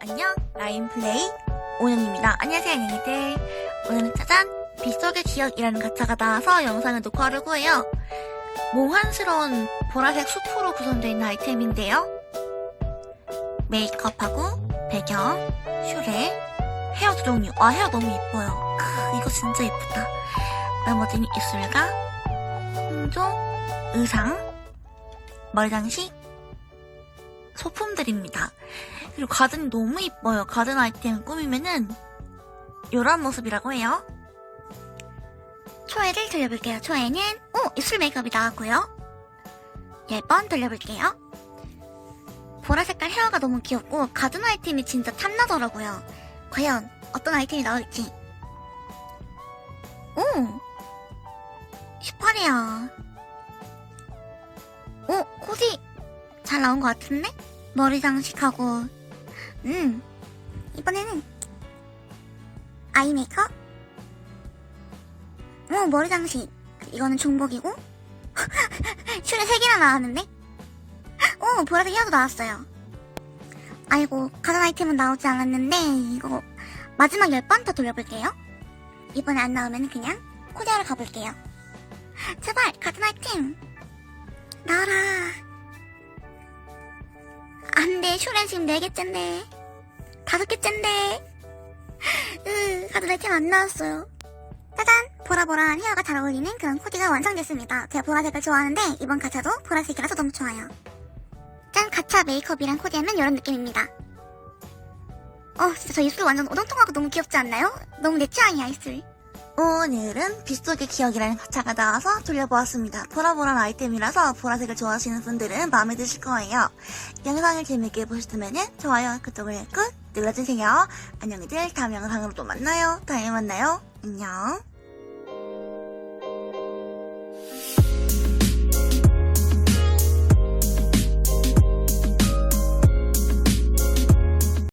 플레이 오년입니다. 안녕하세요, 안녕히들. 오늘은 짜잔! 빗속의 기억이라는 가차가 나와서 영상을 녹화하려고 해요. 몽환스러운 보라색 숲으로 구성되어 있는 아이템인데요. 메이크업하고 배경, 슈레, 헤어 두 종류. 와, 헤어 너무 예뻐요. 크, 이거 진짜 예쁘다. 나머지는 입술과 홍조, 의상, 머리 장식, 소품들입니다. 그리고 가든이 너무 이뻐요. 가든 아이템 꾸미면은 이런 모습이라고 해요. 초에를 돌려볼게요. 초에는 오 입술 메이크업이 나왔고요. 10번 돌려볼게요. 보라 색깔 헤어가 너무 귀엽고 가든 아이템이 진짜 탐나더라고요. 과연 어떤 아이템이 나올지. 오! 슈퍼레어. 오, 코디 잘 나온 것 같은데? 머리 장식하고 음 이번에는 아이 메이크업 오 머리 장식. 이거는 중복이고? 슈레 3개나 나왔는데? 오 보라색 헤어도 나왔어요. 아이고 가전 아이템은 나오지 않았는데 이거 마지막 10번 더 돌려볼게요. 이번에 안 나오면 그냥 코디하러 가볼게요. 제발 가전 아이템. 나와라. 안 돼, 슈렌 지금 4개째인데. 5개째인데. 으, 가드 아이템 안 나왔어요. 짜잔! 보라보라한 헤어가 잘 어울리는 그런 코디가 완성됐습니다. 제가 보라색을 좋아하는데, 이번 가차도 보라색이라서 너무 좋아요. 짠! 가차 메이크업이랑 코디하면 이런 느낌입니다. 어, 진짜 저 입술 완전 오동통하고 너무 귀엽지 않나요? 너무 내 취향이야, 입술. 오늘은 빗속의 기억이라는 가차가 나와서 돌려보았습니다. 보라보라한 아이템이라서 보라색을 좋아하시는 분들은 마음에 드실 거예요. 영상을 재밌게 보셨다면 좋아요, 구독을 꾹 눌러주세요. 안녕히들 다음 영상으로 또 만나요. 다음에 만나요. 안녕.